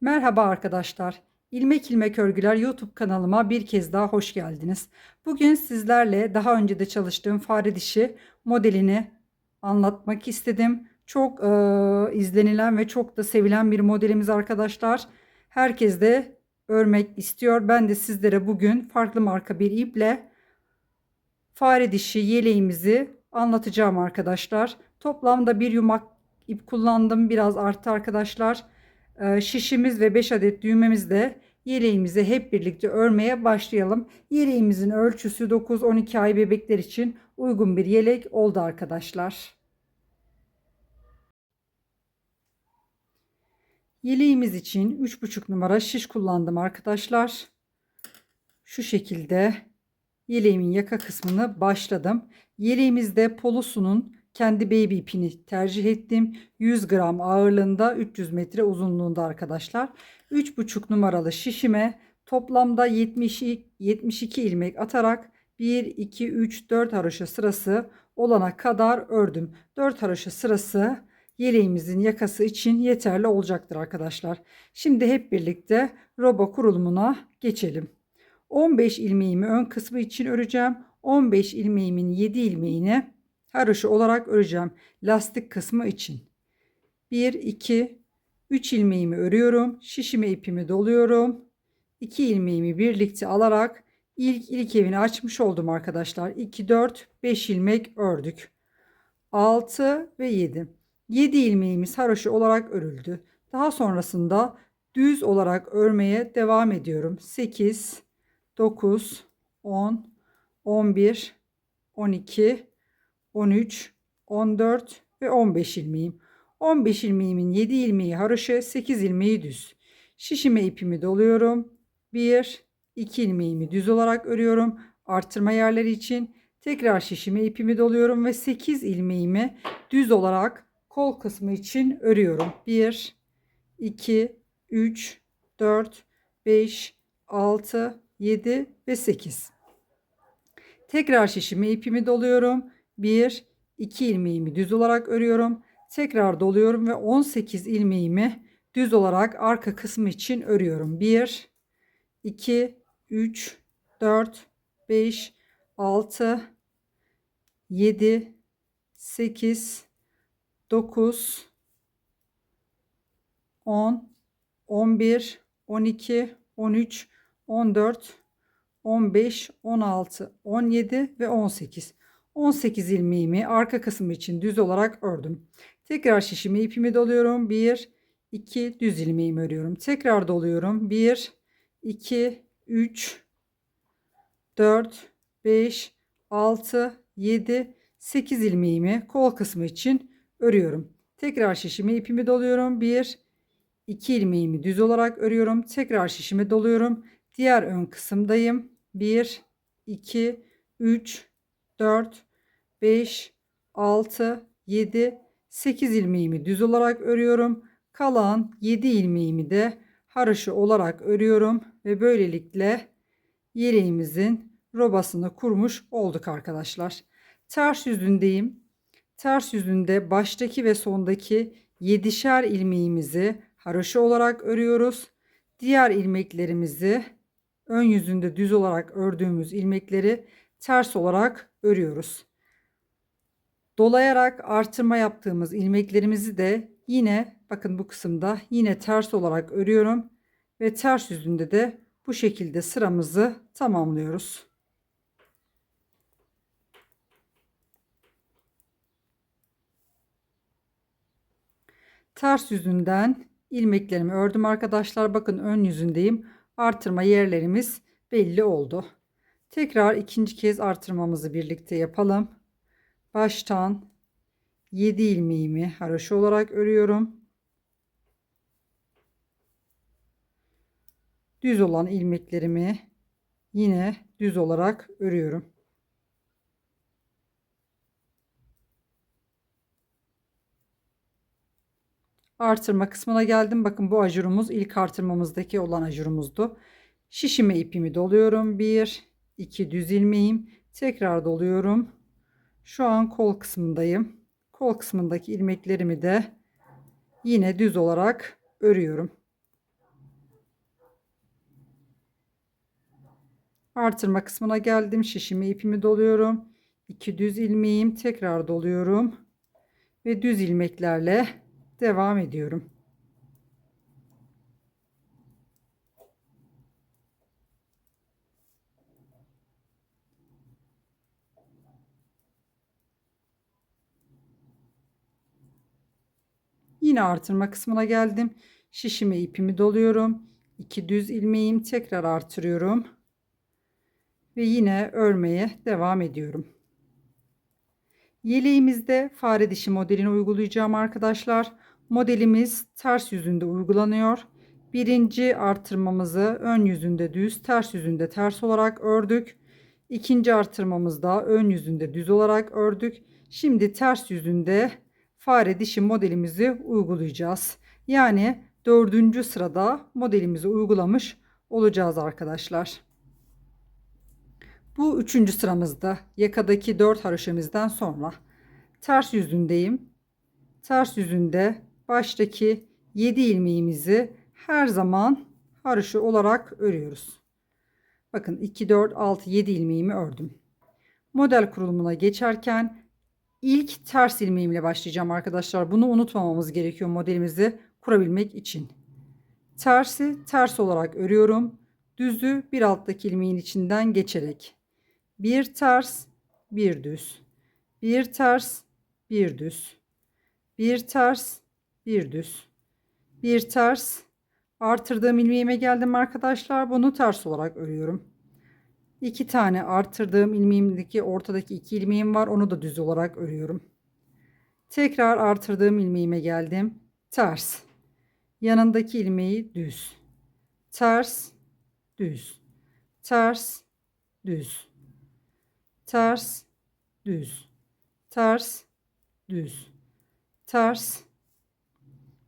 Merhaba arkadaşlar. İlmek İlmek Örgüler YouTube kanalıma bir kez daha hoş geldiniz. Bugün sizlerle daha önce de çalıştığım fare dişi modelini anlatmak istedim. Çok e, izlenilen ve çok da sevilen bir modelimiz arkadaşlar. Herkes de örmek istiyor. Ben de sizlere bugün farklı marka bir iple fare dişi yeleğimizi anlatacağım arkadaşlar. Toplamda bir yumak ip kullandım. Biraz arttı arkadaşlar. Ee, şişimiz ve 5 adet düğmemizle yeleğimizi hep birlikte örmeye başlayalım. Yeleğimizin ölçüsü 9-12 ay bebekler için uygun bir yelek oldu arkadaşlar. Yeleğimiz için 3,5 numara şiş kullandım arkadaşlar. Şu şekilde yeleğimin yaka kısmını başladım. Yeleğimizde polosunun kendi baby ipini tercih ettim. 100 gram ağırlığında 300 metre uzunluğunda arkadaşlar. 3,5 numaralı şişime toplamda 72, 72 ilmek atarak 1, 2, 3, 4 haroşa sırası olana kadar ördüm. 4 haroşa sırası yeleğimizin yakası için yeterli olacaktır arkadaşlar. Şimdi hep birlikte roba kurulumuna geçelim. 15 ilmeğimi ön kısmı için öreceğim. 15 ilmeğimin 7 ilmeğini haroşa olarak öreceğim. Lastik kısmı için. 1, 2, 3 ilmeğimi örüyorum. Şişime ipimi doluyorum. 2 ilmeğimi birlikte alarak ilk ilk evini açmış oldum arkadaşlar. 2, 4, 5 ilmek ördük. 6 ve 7. 7 ilmeğimiz haroşa olarak örüldü. Daha sonrasında düz olarak örmeye devam ediyorum. 8, 9, 10, 11, 12, 13, 14 ve 15 ilmeğim. 15 ilmeğimin 7 ilmeği haroşa, 8 ilmeği düz. Şişime ipimi doluyorum. 1, 2 ilmeğimi düz olarak örüyorum. Artırma yerleri için tekrar şişime ipimi doluyorum ve 8 ilmeğimi düz olarak kol kısmı için örüyorum. 1, 2, 3, 4, 5, 6, 7 ve 8. Tekrar şişime ipimi doluyorum. 1, 2 ilmeğimi düz olarak örüyorum. Tekrar doluyorum ve 18 ilmeğimi düz olarak arka kısmı için örüyorum. 1, 2, 3, 4, 5, 6, 7, 8, 9, 10, 11, 12, 13, 14, 15, 16, 17 ve 18. 18 ilmeğimi arka kısmı için düz olarak ördüm. Tekrar şişimi ipimi doluyorum. 1, 2 düz ilmeğimi örüyorum. Tekrar doluyorum. 1, 2, 3, 4, 5, 6, 7, 8 ilmeğimi kol kısmı için örüyorum. Tekrar şişimi ipimi doluyorum. 1, 2 ilmeğimi düz olarak örüyorum. Tekrar şişimi doluyorum. Diğer ön kısımdayım. 1, 2, 3, 4, 5, 6, 7, 8 ilmeğimi düz olarak örüyorum. Kalan 7 ilmeğimi de haroşa olarak örüyorum ve böylelikle yeleğimizin robasını kurmuş olduk arkadaşlar. Ters yüzündeyim. Ters yüzünde baştaki ve sondaki 7'şer ilmeğimizi haroşa olarak örüyoruz. Diğer ilmeklerimizi ön yüzünde düz olarak ördüğümüz ilmekleri ters olarak örüyoruz. Dolayarak artırma yaptığımız ilmeklerimizi de yine bakın bu kısımda yine ters olarak örüyorum ve ters yüzünde de bu şekilde sıramızı tamamlıyoruz. Ters yüzünden ilmeklerimi ördüm arkadaşlar. Bakın ön yüzündeyim. Artırma yerlerimiz belli oldu. Tekrar ikinci kez artırmamızı birlikte yapalım. Baştan 7 ilmeğimi haroşa olarak örüyorum. Düz olan ilmeklerimi yine düz olarak örüyorum. Artırma kısmına geldim. Bakın bu ajurumuz ilk artırmamızdaki olan ajurumuzdu. Şişime ipimi doluyorum. 1 2 düz ilmeğim. Tekrar doluyorum. Şu an kol kısmındayım. Kol kısmındaki ilmeklerimi de yine düz olarak örüyorum. Artırma kısmına geldim. Şişimi ipimi doluyorum. 2 düz ilmeğim tekrar doluyorum ve düz ilmeklerle devam ediyorum. Yine artırma kısmına geldim. Şişime ipimi doluyorum. 2 düz ilmeğim tekrar artırıyorum. Ve yine örmeye devam ediyorum. Yeleğimizde fare dişi modelini uygulayacağım arkadaşlar. Modelimiz ters yüzünde uygulanıyor. Birinci artırmamızı ön yüzünde düz, ters yüzünde ters olarak ördük. İkinci artırmamızda ön yüzünde düz olarak ördük. Şimdi ters yüzünde fare dişi modelimizi uygulayacağız. Yani dördüncü sırada modelimizi uygulamış olacağız arkadaşlar. Bu üçüncü sıramızda yakadaki dört haroşemizden sonra ters yüzündeyim. Ters yüzünde baştaki 7 ilmeğimizi her zaman haroşa olarak örüyoruz. Bakın 2, 4, 6, 7 ilmeğimi ördüm. Model kurulumuna geçerken ilk ters ilmeğimle başlayacağım arkadaşlar. Bunu unutmamamız gerekiyor modelimizi kurabilmek için. Tersi ters olarak örüyorum. Düzü bir alttaki ilmeğin içinden geçerek. Bir ters, bir düz. Bir ters, bir düz. Bir ters, bir düz. Bir ters. Artırdığım ilmeğime geldim arkadaşlar. Bunu ters olarak örüyorum. İki tane artırdığım ilmeğimdeki ortadaki iki ilmeğim var. Onu da düz olarak örüyorum. Tekrar artırdığım ilmeğime geldim. Ters. Yanındaki ilmeği düz. Ters, düz. Ters, düz. Ters, düz. Ters, düz. Ters.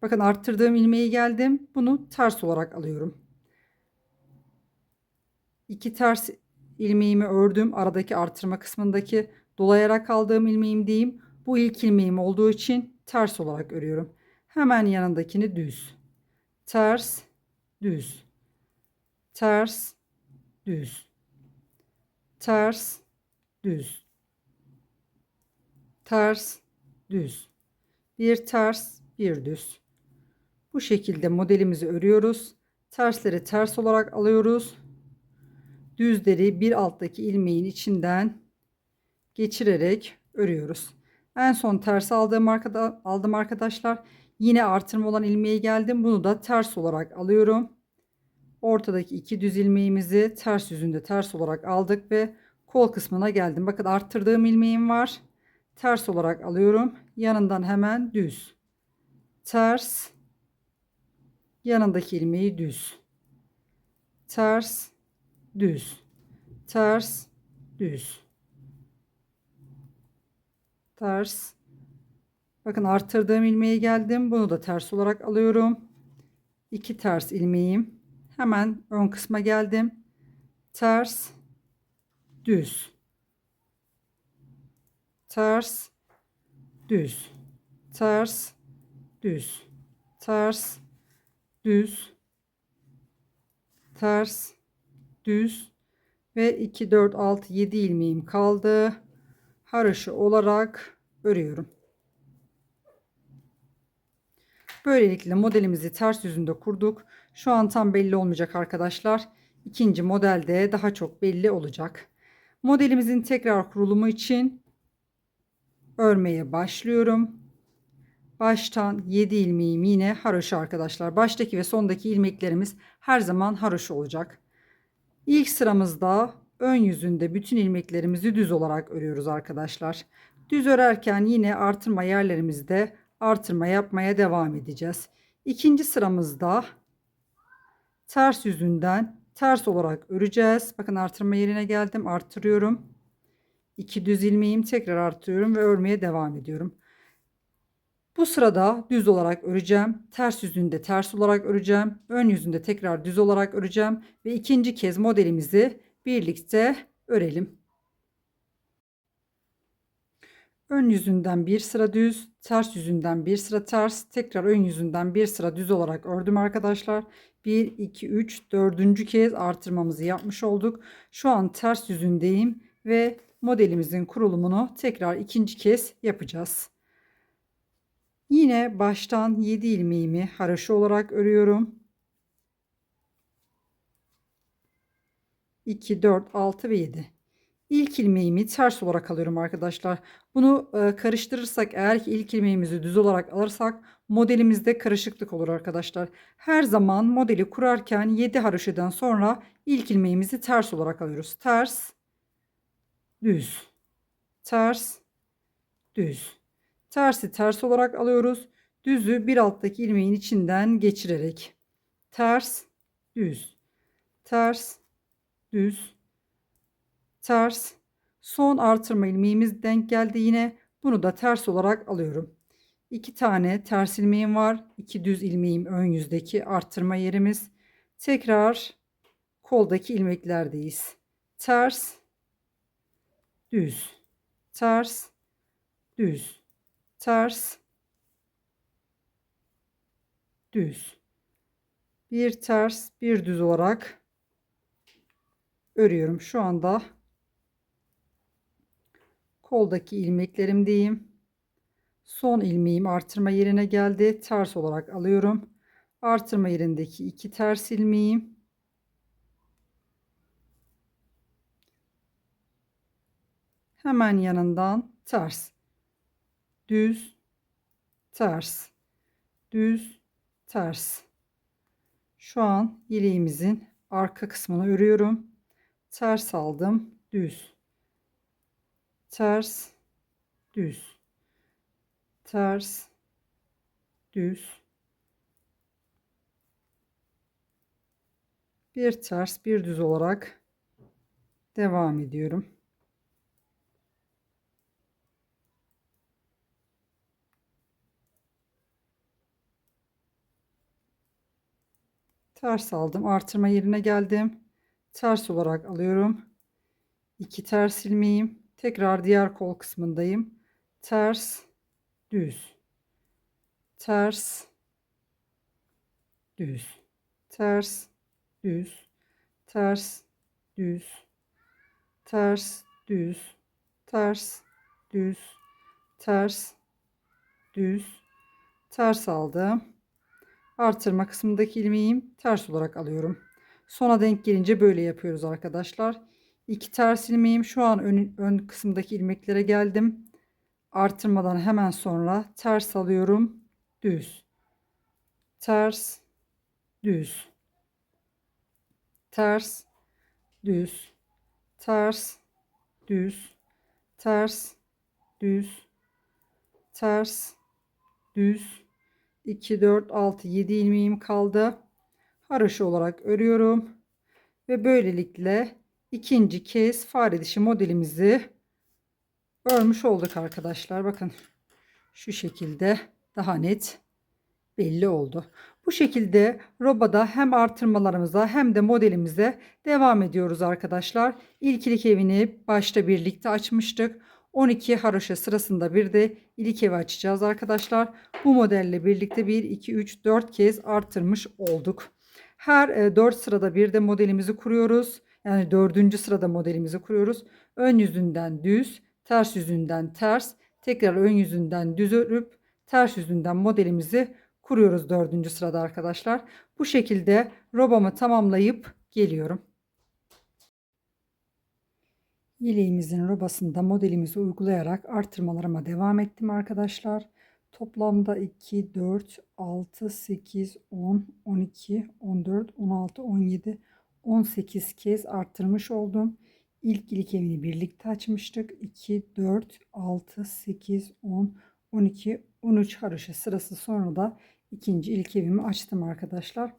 Bakın arttırdığım ilmeği geldim. Bunu ters olarak alıyorum. İki ters ilmeğimi ördüm. Aradaki artırma kısmındaki dolayarak aldığım ilmeğim diyeyim. Bu ilk ilmeğim olduğu için ters olarak örüyorum. Hemen yanındakini düz. Ters, düz. Ters, düz. Ters, düz. Ters, düz. Bir ters, bir düz. Bu şekilde modelimizi örüyoruz. Tersleri ters olarak alıyoruz düzleri bir alttaki ilmeğin içinden geçirerek örüyoruz. En son ters aldığım arkada, aldım arkadaşlar. Yine artırma olan ilmeğe geldim. Bunu da ters olarak alıyorum. Ortadaki iki düz ilmeğimizi ters yüzünde ters olarak aldık ve kol kısmına geldim. Bakın arttırdığım ilmeğim var. Ters olarak alıyorum. Yanından hemen düz. Ters. Yanındaki ilmeği düz. Ters düz, ters, düz, ters. Bakın arttırdığım ilmeğe geldim. Bunu da ters olarak alıyorum. İki ters ilmeğim. Hemen ön kısma geldim. Ters, düz, ters, düz, ters, düz, ters, düz, ters, düz ve 2 4 6 7 ilmeğim kaldı. Haroşa olarak örüyorum. Böylelikle modelimizi ters yüzünde kurduk. Şu an tam belli olmayacak arkadaşlar. İkinci modelde daha çok belli olacak. Modelimizin tekrar kurulumu için örmeye başlıyorum. Baştan 7 ilmeğim yine haroşa arkadaşlar. Baştaki ve sondaki ilmeklerimiz her zaman haroşa olacak. İlk sıramızda ön yüzünde bütün ilmeklerimizi düz olarak örüyoruz arkadaşlar. Düz örerken yine artırma yerlerimizde artırma yapmaya devam edeceğiz. İkinci sıramızda ters yüzünden ters olarak öreceğiz. Bakın artırma yerine geldim. Artırıyorum. İki düz ilmeğimi tekrar artırıyorum ve örmeye devam ediyorum. Bu sırada düz olarak öreceğim. Ters yüzünde ters olarak öreceğim. Ön yüzünde tekrar düz olarak öreceğim. Ve ikinci kez modelimizi birlikte örelim. Ön yüzünden bir sıra düz, ters yüzünden bir sıra ters, tekrar ön yüzünden bir sıra düz olarak ördüm arkadaşlar. 1, 2, 3, dördüncü kez artırmamızı yapmış olduk. Şu an ters yüzündeyim ve modelimizin kurulumunu tekrar ikinci kez yapacağız. Yine baştan 7 ilmeğimi haroşa olarak örüyorum. 2, 4, 6 ve 7. İlk ilmeğimi ters olarak alıyorum arkadaşlar. Bunu e, karıştırırsak eğer ki ilk ilmeğimizi düz olarak alırsak modelimizde karışıklık olur arkadaşlar. Her zaman modeli kurarken 7 haroşadan sonra ilk ilmeğimizi ters olarak alıyoruz. Ters, düz, ters, düz. Tersi ters olarak alıyoruz. Düzü bir alttaki ilmeğin içinden geçirerek. Ters, düz, ters, düz, ters. Son artırma ilmeğimiz denk geldi yine. Bunu da ters olarak alıyorum. İki tane ters ilmeğim var. iki düz ilmeğim ön yüzdeki artırma yerimiz. Tekrar koldaki ilmeklerdeyiz. Ters, düz, ters, düz, ters, düz. Bir ters, bir düz olarak örüyorum. Şu anda koldaki ilmeklerimdeyim. Son ilmeğim artırma yerine geldi. Ters olarak alıyorum. Artırma yerindeki iki ters ilmeğim. Hemen yanından ters. Düz, ters. Düz, ters. Şu an yeleğimizin arka kısmını örüyorum. Ters aldım. Düz ters düz ters düz bir ters bir düz olarak devam ediyorum. Ters aldım. Artırma yerine geldim. Ters olarak alıyorum. 2 ters ilmeğim Tekrar diğer kol kısmındayım. Ters, düz. Ters, düz. Ters, düz. Ters, düz. Ters, düz. Ters, düz. Ters, düz. Ters aldım. Artırma kısmındaki ilmeğim ters olarak alıyorum. Sona denk gelince böyle yapıyoruz arkadaşlar. 2 ters ilmeğim şu an ön, ön kısımdaki ilmeklere geldim. Artırmadan hemen sonra ters alıyorum. Düz. Ters. Düz. Ters. Düz. Ters. Düz. Ters. Düz. Ters. Düz. 2 4 6 7 ilmeğim kaldı. Haroşa olarak örüyorum ve böylelikle ikinci kez fare dişi modelimizi örmüş olduk arkadaşlar. Bakın şu şekilde daha net belli oldu. Bu şekilde robada hem artırmalarımıza hem de modelimize devam ediyoruz arkadaşlar. İlk ilik evini başta birlikte açmıştık. 12 haroşa sırasında bir de ilik evi açacağız arkadaşlar. Bu modelle birlikte 1, 2, 3, 4 kez artırmış olduk. Her 4 e, sırada bir de modelimizi kuruyoruz. Yani dördüncü sırada modelimizi kuruyoruz. Ön yüzünden düz, ters yüzünden ters, tekrar ön yüzünden düz örüp ters yüzünden modelimizi kuruyoruz dördüncü sırada arkadaşlar. Bu şekilde robamı tamamlayıp geliyorum. Yeleğimizin robasında modelimizi uygulayarak artırmalarıma devam ettim arkadaşlar. Toplamda 2, 4, 6, 8, 10, 12, 14, 16, 17, 18 kez arttırmış oldum. İlk ilik birlikte açmıştık. 2, 4, 6, 8, 10, 12, 13 haroşa sırası sonra da ikinci ilk evimi açtım arkadaşlar.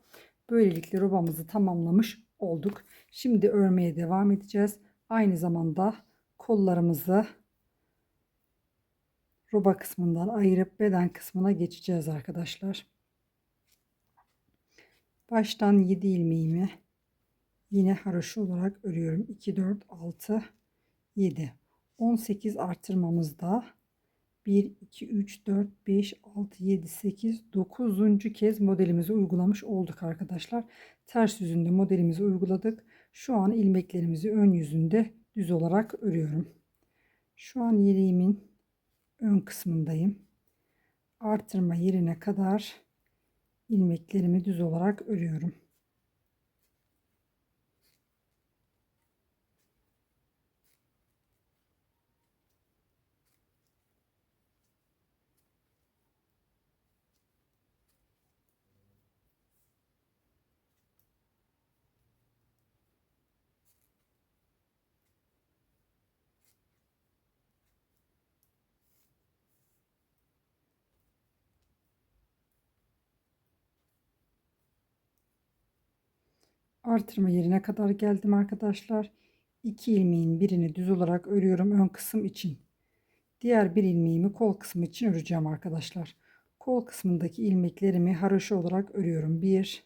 Böylelikle robamızı tamamlamış olduk. Şimdi örmeye devam edeceğiz. Aynı zamanda kollarımızı roba kısmından ayırıp beden kısmına geçeceğiz arkadaşlar. Baştan 7 ilmeğimi yine haroşa olarak örüyorum. 2, 4, 6, 7. 18 artırmamızda 1, 2, 3, 4, 5, 6, 7, 8, 9. kez modelimizi uygulamış olduk arkadaşlar. Ters yüzünde modelimizi uyguladık. Şu an ilmeklerimizi ön yüzünde düz olarak örüyorum. Şu an yeleğimin ön kısmındayım. Artırma yerine kadar ilmeklerimi düz olarak örüyorum. Artırma yerine kadar geldim arkadaşlar. 2 ilmeğin birini düz olarak örüyorum ön kısım için. Diğer bir ilmeğimi kol kısmı için öreceğim arkadaşlar. Kol kısmındaki ilmeklerimi haroşa olarak örüyorum. 1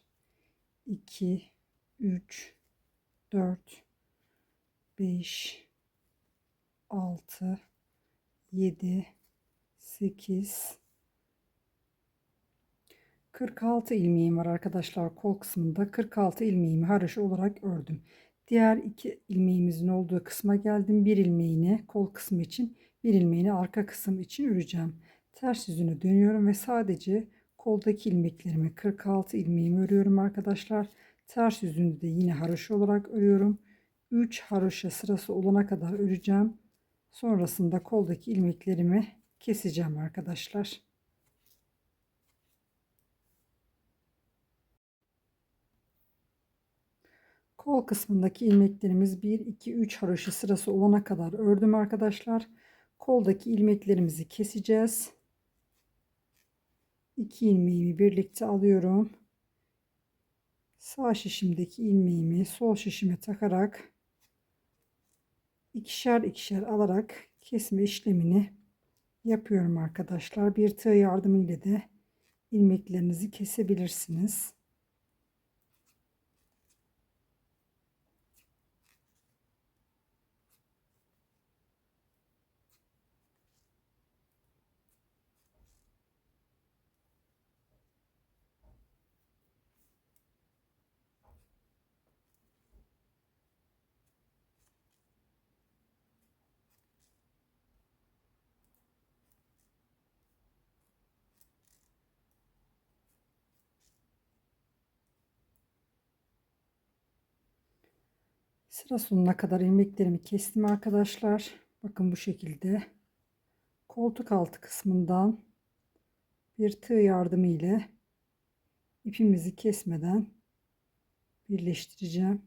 2 3 4 5 6 7 8 46 ilmeğim var arkadaşlar kol kısmında 46 ilmeğimi haroşa olarak ördüm. Diğer iki ilmeğimizin olduğu kısma geldim. Bir ilmeğini kol kısmı için bir ilmeğini arka kısım için öreceğim. Ters yüzünü dönüyorum ve sadece koldaki ilmeklerimi 46 ilmeğimi örüyorum arkadaşlar. Ters yüzünü de yine haroşa olarak örüyorum. 3 haroşa sırası olana kadar öreceğim. Sonrasında koldaki ilmeklerimi keseceğim arkadaşlar. Kol kısmındaki ilmeklerimiz 1, 2, 3 haroşa sırası olana kadar ördüm arkadaşlar. Koldaki ilmeklerimizi keseceğiz. 2 ilmeğimi birlikte alıyorum. Sağ şişimdeki ilmeğimi sol şişime takarak ikişer ikişer alarak kesme işlemini yapıyorum arkadaşlar. Bir tığ yardımıyla da ilmeklerinizi kesebilirsiniz. Sıra sonuna kadar ilmeklerimi kestim arkadaşlar. Bakın bu şekilde koltuk altı kısmından bir tığ yardımı ile ipimizi kesmeden birleştireceğim.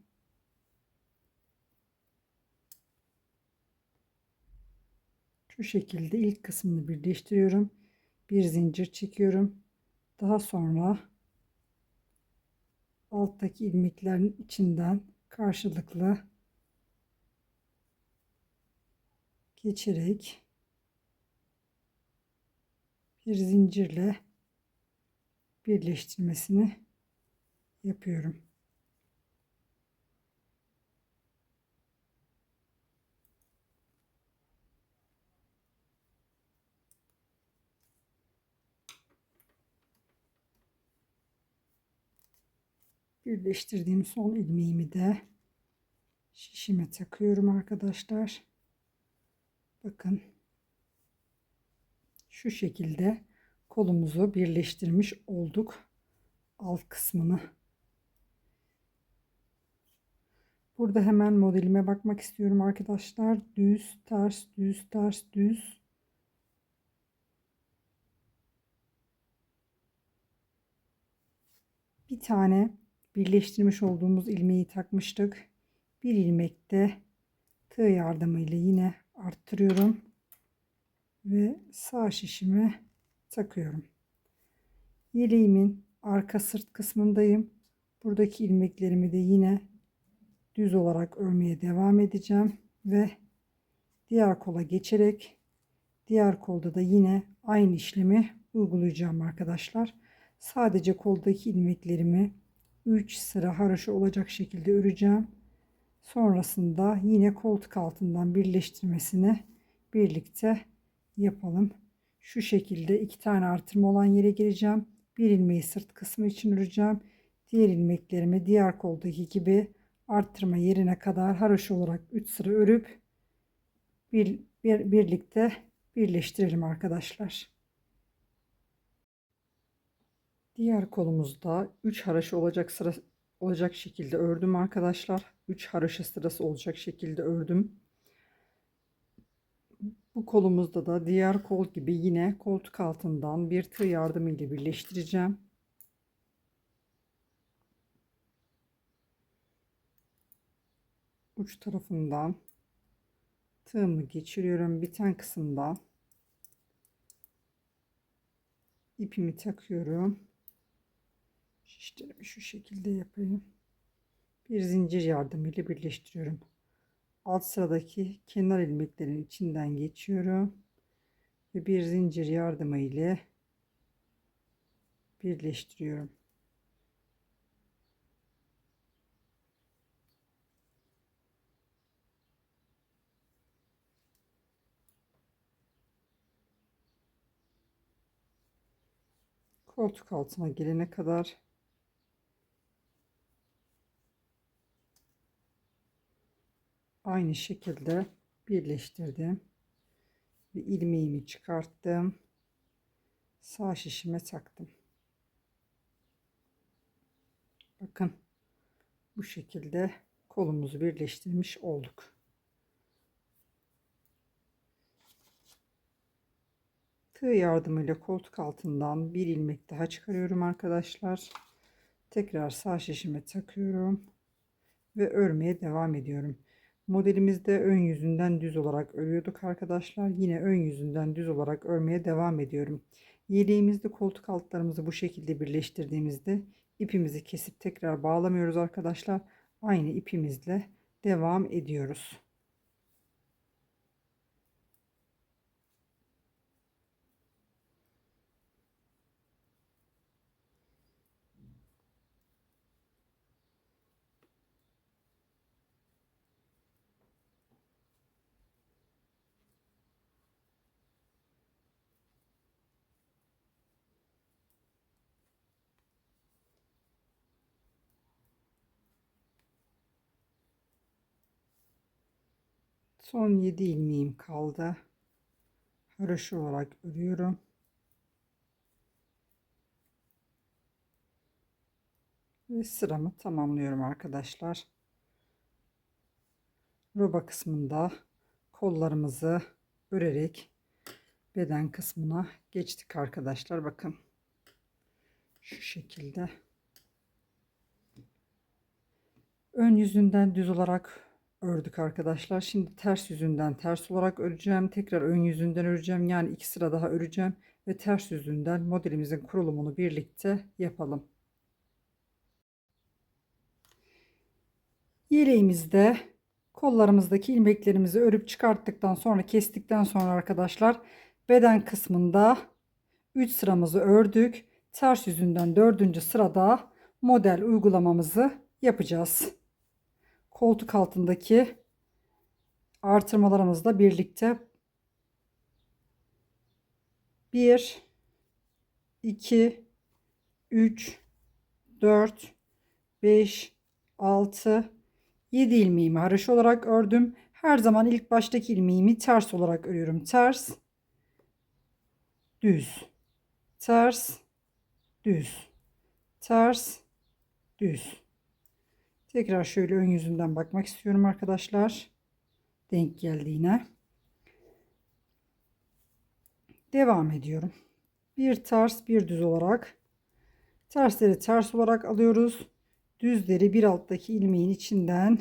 Şu şekilde ilk kısmını birleştiriyorum. Bir zincir çekiyorum. Daha sonra alttaki ilmeklerin içinden karşılıklı geçerek bir zincirle birleştirmesini yapıyorum. birleştirdiğim son ilmeğimi de şişime takıyorum arkadaşlar. Bakın şu şekilde kolumuzu birleştirmiş olduk alt kısmını. Burada hemen modelime bakmak istiyorum arkadaşlar. Düz, ters, düz, ters, düz. Bir tane birleştirmiş olduğumuz ilmeği takmıştık. Bir ilmekte tığ yardımıyla yine arttırıyorum ve sağ şişime takıyorum. Yeleğimin arka sırt kısmındayım. Buradaki ilmeklerimi de yine düz olarak örmeye devam edeceğim ve diğer kola geçerek diğer kolda da yine aynı işlemi uygulayacağım arkadaşlar. Sadece koldaki ilmeklerimi 3 sıra haroşa olacak şekilde öreceğim. Sonrasında yine koltuk altından birleştirmesini birlikte yapalım. Şu şekilde iki tane artırma olan yere gireceğim. Bir ilmeği sırt kısmı için öreceğim. Diğer ilmeklerimi diğer koldaki gibi arttırma yerine kadar haroşa olarak 3 sıra örüp bir, bir, birlikte birleştirelim arkadaşlar. Diğer kolumuzda 3 haroşa olacak sıra olacak şekilde ördüm arkadaşlar. 3 haroşa sırası olacak şekilde ördüm. Bu kolumuzda da diğer kol gibi yine koltuk altından bir tığ yardımıyla birleştireceğim. Uç tarafından tığımı geçiriyorum. Biten kısımdan ipimi takıyorum. Şişlerimi şu şekilde yapayım. Bir zincir yardımıyla birleştiriyorum alt sıradaki kenar ilmeklerin içinden geçiyorum ve bir zincir yardımı ile birleştiriyorum. Koltuk altına gelene kadar aynı şekilde birleştirdim. Ve ilmeğimi çıkarttım. Sağ şişime taktım. Bakın bu şekilde kolumuzu birleştirmiş olduk. Tığ yardımıyla koltuk altından bir ilmek daha çıkarıyorum arkadaşlar. Tekrar sağ şişime takıyorum ve örmeye devam ediyorum Modelimizde ön yüzünden düz olarak örüyorduk arkadaşlar. Yine ön yüzünden düz olarak örmeye devam ediyorum. Yeleğimizde koltuk altlarımızı bu şekilde birleştirdiğimizde ipimizi kesip tekrar bağlamıyoruz arkadaşlar. Aynı ipimizle devam ediyoruz. Son 7 ilmeğim kaldı. Haroşa olarak örüyorum. Ve sıramı tamamlıyorum arkadaşlar. Roba kısmında kollarımızı örerek beden kısmına geçtik arkadaşlar. Bakın şu şekilde. Ön yüzünden düz olarak ördük arkadaşlar. Şimdi ters yüzünden ters olarak öreceğim. Tekrar ön yüzünden öreceğim. Yani iki sıra daha öreceğim. Ve ters yüzünden modelimizin kurulumunu birlikte yapalım. Yeleğimizde kollarımızdaki ilmeklerimizi örüp çıkarttıktan sonra kestikten sonra arkadaşlar beden kısmında 3 sıramızı ördük. Ters yüzünden 4. sırada model uygulamamızı yapacağız koltuk altındaki artırmalarımızla birlikte 1 2 3 4 5 6 7 ilmeğimi haroşa olarak ördüm. Her zaman ilk baştaki ilmeğimi ters olarak örüyorum. Ters düz ters düz ters düz Tekrar şöyle ön yüzünden bakmak istiyorum arkadaşlar. Denk geldiğine. Devam ediyorum. Bir ters bir düz olarak tersleri ters olarak alıyoruz. Düzleri bir alttaki ilmeğin içinden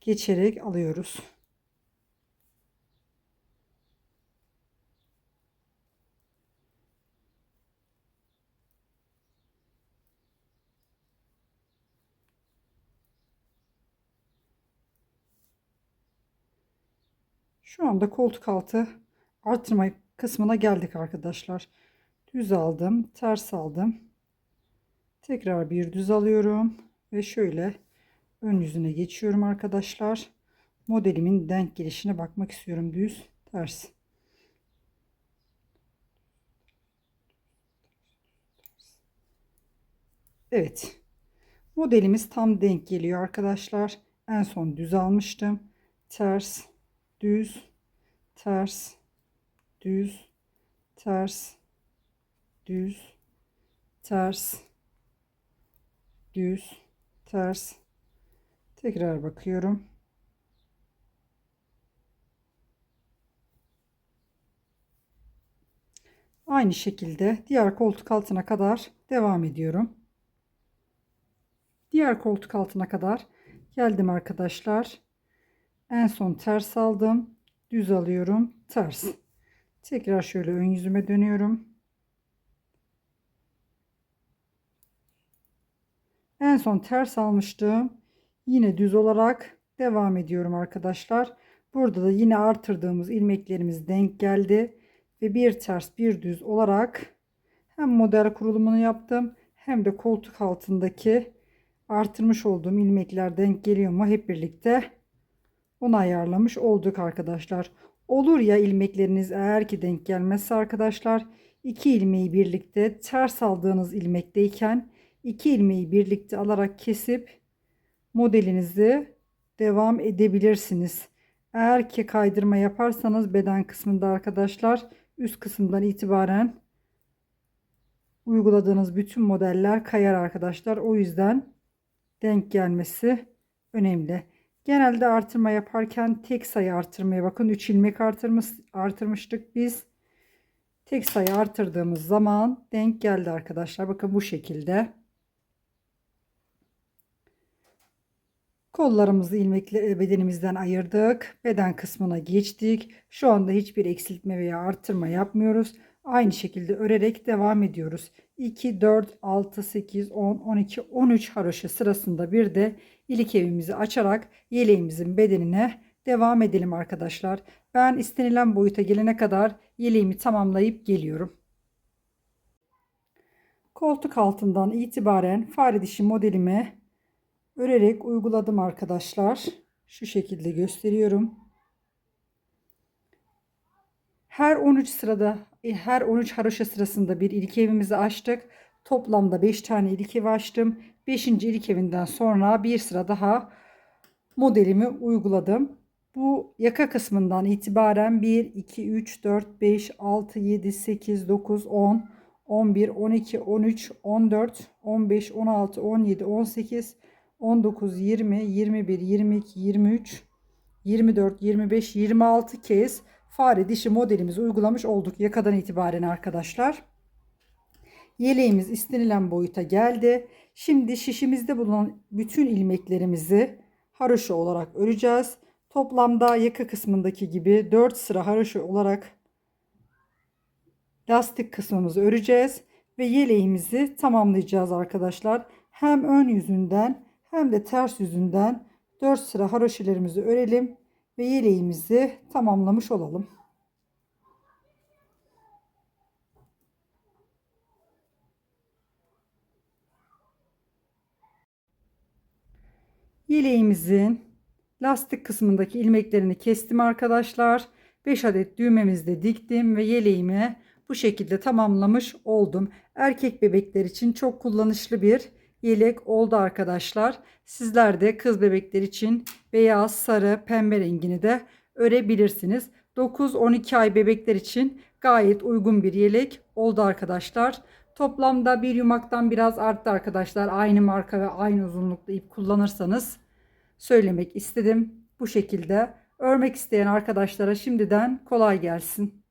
geçerek alıyoruz. Şu anda koltuk altı artırma kısmına geldik arkadaşlar. Düz aldım, ters aldım. Tekrar bir düz alıyorum ve şöyle ön yüzüne geçiyorum arkadaşlar. Modelimin denk gelişine bakmak istiyorum. Düz, ters. Evet. Modelimiz tam denk geliyor arkadaşlar. En son düz almıştım. Ters düz, ters, düz, ters, düz, ters, düz, ters. Tekrar bakıyorum. Aynı şekilde diğer koltuk altına kadar devam ediyorum. Diğer koltuk altına kadar geldim arkadaşlar. En son ters aldım. Düz alıyorum. Ters. Tekrar şöyle ön yüzüme dönüyorum. En son ters almıştım. Yine düz olarak devam ediyorum arkadaşlar. Burada da yine artırdığımız ilmeklerimiz denk geldi. Ve bir ters bir düz olarak hem model kurulumunu yaptım hem de koltuk altındaki artırmış olduğum ilmekler denk geliyor mu hep birlikte onu ayarlamış olduk arkadaşlar. Olur ya ilmekleriniz eğer ki denk gelmezse arkadaşlar iki ilmeği birlikte ters aldığınız ilmekteyken iki ilmeği birlikte alarak kesip modelinizi devam edebilirsiniz. Eğer ki kaydırma yaparsanız beden kısmında arkadaşlar üst kısımdan itibaren uyguladığınız bütün modeller kayar arkadaşlar. O yüzden denk gelmesi önemli. Genelde artırma yaparken tek sayı artırmaya bakın. 3 ilmek artırmış, artırmıştık biz. Tek sayı artırdığımız zaman denk geldi arkadaşlar. Bakın bu şekilde. Kollarımızı ilmekle bedenimizden ayırdık. Beden kısmına geçtik. Şu anda hiçbir eksiltme veya artırma yapmıyoruz. Aynı şekilde örerek devam ediyoruz. 2, 4, 6, 8, 10, 12, 13 haroşa sırasında bir de ilik evimizi açarak yeleğimizin bedenine devam edelim arkadaşlar. Ben istenilen boyuta gelene kadar yeleğimi tamamlayıp geliyorum. Koltuk altından itibaren fare dişi modelimi örerek uyguladım arkadaşlar. Şu şekilde gösteriyorum. Her 13 sırada her 13 haroşa sırasında bir ilk evimizi açtık. Toplamda 5 tane ilk evi açtım. 5. ilk evinden sonra bir sıra daha modelimi uyguladım. Bu yaka kısmından itibaren 1, 2, 3, 4, 5, 6, 7, 8, 9, 10, 11, 12, 13, 14, 15, 16, 17, 18, 19, 20, 21, 22, 23, 24, 25, 26 kez fare dişi modelimizi uygulamış olduk yakadan itibaren arkadaşlar. Yeleğimiz istenilen boyuta geldi. Şimdi şişimizde bulunan bütün ilmeklerimizi haroşa olarak öreceğiz. Toplamda yaka kısmındaki gibi 4 sıra haroşa olarak lastik kısmımızı öreceğiz ve yeleğimizi tamamlayacağız arkadaşlar. Hem ön yüzünden hem de ters yüzünden 4 sıra haroşilerimizi örelim ve yeleğimizi tamamlamış olalım. Yeleğimizin lastik kısmındaki ilmeklerini kestim arkadaşlar. 5 adet düğmemizde diktim ve yeleğimi bu şekilde tamamlamış oldum. Erkek bebekler için çok kullanışlı bir yelek oldu arkadaşlar. Sizler de kız bebekler için beyaz, sarı, pembe rengini de örebilirsiniz. 9-12 ay bebekler için gayet uygun bir yelek oldu arkadaşlar. Toplamda bir yumaktan biraz arttı arkadaşlar. Aynı marka ve aynı uzunlukta ip kullanırsanız söylemek istedim. Bu şekilde örmek isteyen arkadaşlara şimdiden kolay gelsin.